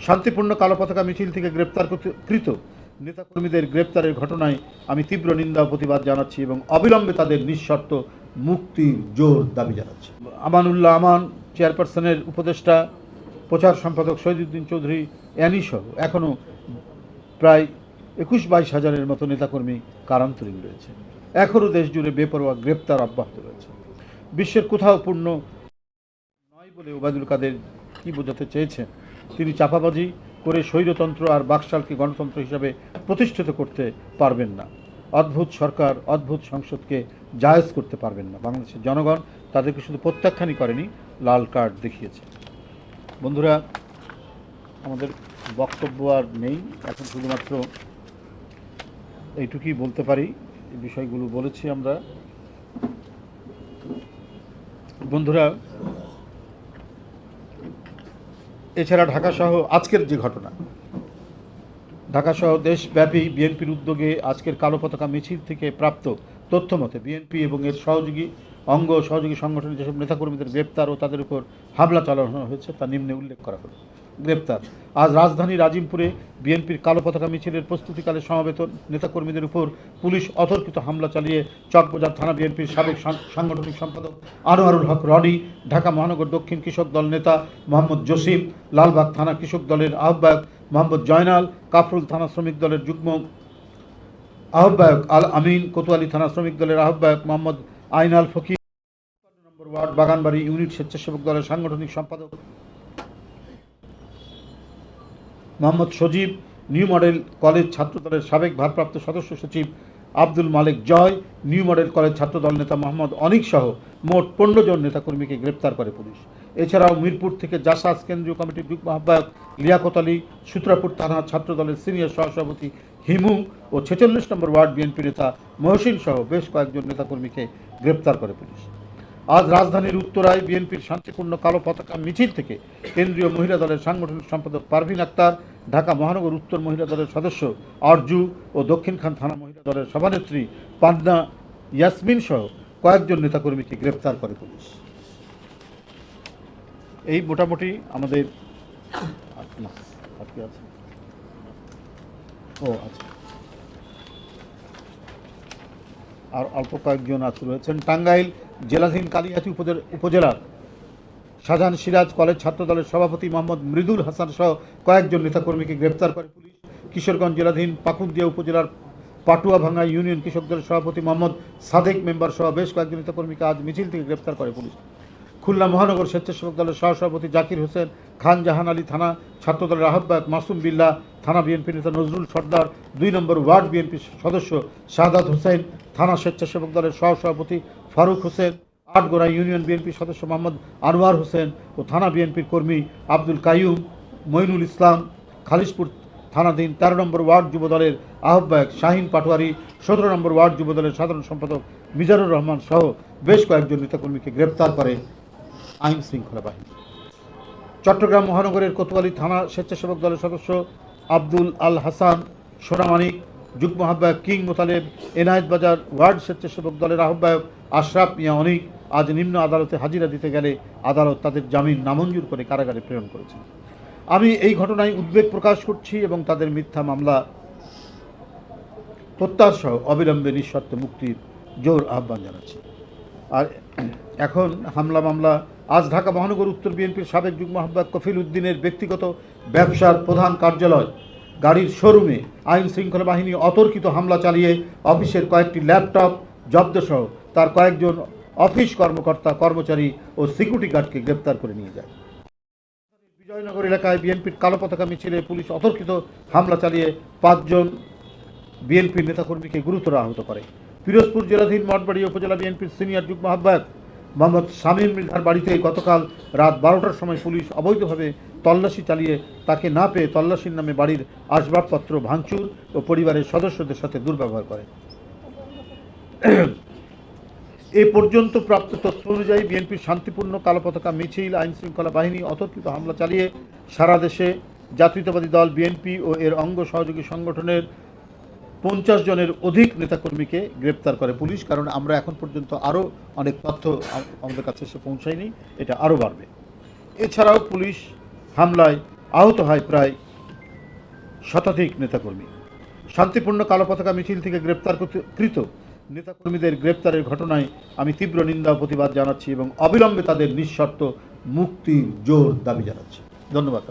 শান্তিপূর্ণ কালো পতাকা মিছিল থেকে গ্রেপ্তার কৃত- নেতাকর্মীদের গ্রেপ্তারের ঘটনায় আমি তীব্র নিন্দা প্রতিবাদ জানাচ্ছি এবং অবিলম্বে তাদের নিঃশর্ত মুক্তির জোর দাবি জানাচ্ছি। আমানুল্লাহ আমান, চেয়ারপারসনের উপদেষ্টা, প্রচার সম্পাদক শহীদুদ্দিন চৌধুরী অ্যানিসহ এখনও প্রায় একুশ বাইশ হাজারের মতো নেতাকর্মী কারান্তরীণ রয়েছে। এখনও দেশ জুড়ে বেপরোয়া গ্রেপ্তার অব্যাহত রয়েছে। বিশ্বের কোথাও পূর্ণ নয় বলে ওবায়দুল কাদের কী বোঝাতে চেয়েছেন? তিনি চাপাবাজি করে স্বৈরতন্ত্র আর বাকশালকে গণতন্ত্র হিসাবে প্রতিষ্ঠিত করতে পারবেন না। অদ্ভুত সরকার, অদ্ভুত সংসদকে জায়েজ করতে পারবেন না। বাংলাদেশের জনগণ তাদেরকে শুধু প্রত্যাখ্যানই করেনি, লাল কার্ড দেখিয়েছে। বন্ধুরা, আমাদের বক্তব্য আর নেই। এখন শুধুমাত্র এইটুকুই বলতে পারি। এই বিষয়গুলো বলেছি আমরা। বন্ধুরা এছাড়া ঢাকা সহ আজকের যে ঘটনা, ঢাকা সহ দেশব্যাপী বিএনপির উদ্যোগে আজকের কালো পতাকা মিছিল থেকে প্রাপ্ত তথ্য মতে বিএনপি এবং এর সহযোগী, অঙ্গ সহযোগী সংগঠনের যেসব নেতাকর্মীদের গ্রেপ্তার ও তাদের উপর হামলা চালানো হয়েছে তা নিম্নে উল্লেখ করা হলো। গ্রেপ্তার। আজ রাজধানীর আজিমপুরে বিএনপির কালো পতাকা মিছিলের প্রস্তুতিকালে সমবেত নেতাকর্মীদের উপর পুলিশ অতর্কিত হামলা চালিয়ে চকবাজার থানা বিএনপির সাবেক সাংগঠনিক সম্পাদক আনোয়ারুল হক রনি, ঢাকা মহানগর দক্ষিণ কৃষক দল নেতা মোহাম্মদ জসিম, লালবাগ থানা কৃষক দলের আহ্বায়ক মোহাম্মদ জয়নাল, কাফরুল থানা শ্রমিক দলের যুগ্ম আহ্বায়ক আল আমিন, কোতোয়ালি থানা শ্রমিক দলের আহ্বায়ক মোহাম্মদ আইনাল ফকির ওয়ার্ড বাগানবাড়ি ইউনিট স্বেচ্ছাসেবক দলের সাংগঠনিক সম্পাদক Mohammad Sajib, new model college ছাত্রদলের সাবেক ভারপ্রাপ্ত সদস্য সচিব Abdul Malik Joy, new model college ছাত্রদল নেতা মোহাম্মদ অনিক সহ মোট পনেরো জন নেতাকর্মীকে গ্রেপ্তার করে পুলিশ। এছাড়াও মিরপুর থেকে জাসাস কেন্দ্রীয় কমিটির যুগ্ম আহ্বায়ক লিয়াকত আলী, সূত্রাপুর থানা ছাত্রদলের সিনিয়র সহসভাপতি হিমু ও ছেচল্লিশ নম্বর ওয়ার্ড বিএনপি নেতা মহসিন সহ বেশ কয়েকজন নেতাকর্মীকে গ্রেপ্তার করে পুলিশ। আজ রাজধানীর উত্তরায় বিএনপির শান্তিপূর্ণ কালো পতাকা মিছিল থেকে কেন্দ্রীয় মহিলা দলের সাংগঠনিক সম্পাদক পারভিন আক্তার ঢাকা মহানগর উত্তর মহিলা দলের সদস্য অর্জু ও দক্ষিণখান থানা মহিলা দলের সভানেত্রী পান্না ইয়াসমিন সহ কয়েকজন নেতাকর্মীকে গ্রেপ্তার করে পুলিশ। এই মোটামুটি আমাদের ও আর অল্প কয়েকজন আছে রয়েছেন। টাঙ্গাইল জেলাধীন কালিয়াচি উপজে- উপজেলার শাহজাহান সিরাজ কলেজ ছাত্রদলের সভাপতি মোহাম্মদ মৃদুল হাসান সহ কয়েকজন নেতাকর্মীকে গ্রেপ্তার করে পুলিশ। কিশোরগঞ্জ জেলাধীন পাকুন্দিয়া উপজেলার পাটুয়া পাটুয়াভাঙ্গা ইউনিয়ন কৃষক দলের সভাপতি মোহাম্মদ সাদেক মেম্বার সহ বেশ কয়েকজন নেতাকর্মীকে আজ মিছিল থেকে গ্রেপ্তার করে পুলিশ। খুলনা মহানগর স্বেচ্ছাসেবক দলের সহসভাপতি জাকির হোসেন, খান জাহান আলী থানা ছাত্রদলের আহ্বায়ক মাসুম বিল্লা, থানা বিএনপি নেতা নজরুল সর্দার, দুই নম্বর ওয়ার্ড বিএনপি সদস্য শাহাদাত হোসেন, থানা স্বেচ্ছাসেবক দলের সহসভাপতি ফারুক হোসেন আটগোড়া ইউনিয়ন বিএনপি সদস্য মোহাম্মদ আনোয়ার হোসেন ও থানা বিএনপির কর্মী আব্দুল কাইয়ুম, মইনুল ইসলাম, খালিশপুর থানাধীন তেরো নম্বর ওয়ার্ড যুবদলের আহ্বায়ক শাহিন পাটোয়ারি, সতেরো নম্বর ওয়ার্ড যুবদলের সাধারণ সম্পাদক মিজানুর রহমান সহ বেশ কয়েকজন নেতাকর্মীকে গ্রেপ্তার করে আইন শৃঙ্খলা বাহিনী। চট্টগ্রাম মহানগরের কোতোয়ালি থানা স্বেচ্ছাসেবক দলের সদস্য আব্দুল আল হাসান সোনামানিক যুগ্ম আহ্বায়ক কিং মোতালেব, এনায়েত বাজার ওয়ার্ড স্বেচ্ছাসেবক দলের আহ্বায়ক আশরাফ মিয়া অনিক আজ নিম্ন আদালতে হাজিরা দিতে গেলে আদালত তাদের জামিন নামঞ্জুর করে কারাগারে প্রেরণ করেছে আমি এই ঘটনায় উদ্বেগ প্রকাশ করছি এবং তাদের মিথ্যা মামলা প্রত্যাহার সহ অবিলম্বে নিঃশর্ত মুক্তির জোর আহ্বান জানাচ্ছি। আর এখন হামলা মামলা, আজ ঢাকা মহানগর উত্তর বিএনপির সাবেক যুগ্ম আহ্বায়ক কফিল উদ্দিনের ব্যক্তিগত ব্যবসার প্রধান কার্যালয় গাড়ির শোরুমে আইন শৃঙ্খলা বাহিনী অতর্কিত হামলা চালিয়ে অফিসের কয়েকটি ল্যাপটপ জব্দসহ তার কয়েকজন অফিস কর্মকর্তা, কর্মচারী ও সিকিউরিটি গার্ডকে গ্রেপ্তার করে নিয়ে যায়। বিজয়নগর এলাকায় বিএনপির কালো পতাকা মিছিলে পুলিশ অতর্কিত হামলা চালিয়ে পাঁচজন বিএনপির নেতাকর্মীকে গুরুতর আহত করে। পিরোজপুর জেলাধীন মঠবাড়ি উপজেলা বিএনপির সিনিয়র যুগ্ম আহ্বায়ক মোহাম্মদ শামীম মৃধার বাড়িতে গতকাল রাত বারোটার সময় পুলিশ অবৈধভাবে তল্লাশি চালিয়ে তাকে না পেয়ে তল্লাশির নামে বাড়ির আসবাবপত্র ভাঙচুর ও পরিবারের সদস্যদের সাথে দুর্ব্যবহার করে। এ পর্যন্ত প্রাপ্ত তথ্য অনুযায়ী বিএনপির শান্তিপূর্ণ কালো পতাকা মিছিল আইন শৃঙ্খলা বাহিনী অতর্কিত হামলা চালিয়ে সারা দেশে জাতীয়তাবাদী দল, বিএনপি ও এর অঙ্গ সহযোগী সংগঠনের পঞ্চাশ জনের অধিক নেতাকর্মীকে গ্রেপ্তার করে পুলিশ, কারণ আমরা এখন পর্যন্ত আরও অনেক তথ্য আমাদের কাছে এসে পৌঁছায়নি, এটা আরও বাড়বে। এছাড়াও পুলিশ হামলায় আহত হয় প্রায় শতাধিক নেতাকর্মী। শান্তিপূর্ণ কালো পতাকা মিছিল থেকে গ্রেপ্তার কৃত- কৃত নেতাকর্মীদের গ্রেপ্তারের ঘটনায় আমি তীব্র নিন্দা প্রতিবাদ জানাচ্ছি এবং অবিলম্বে তাদের নিঃশর্ত মুক্তির জোর দাবি জানাচ্ছি ধন্যবাদ।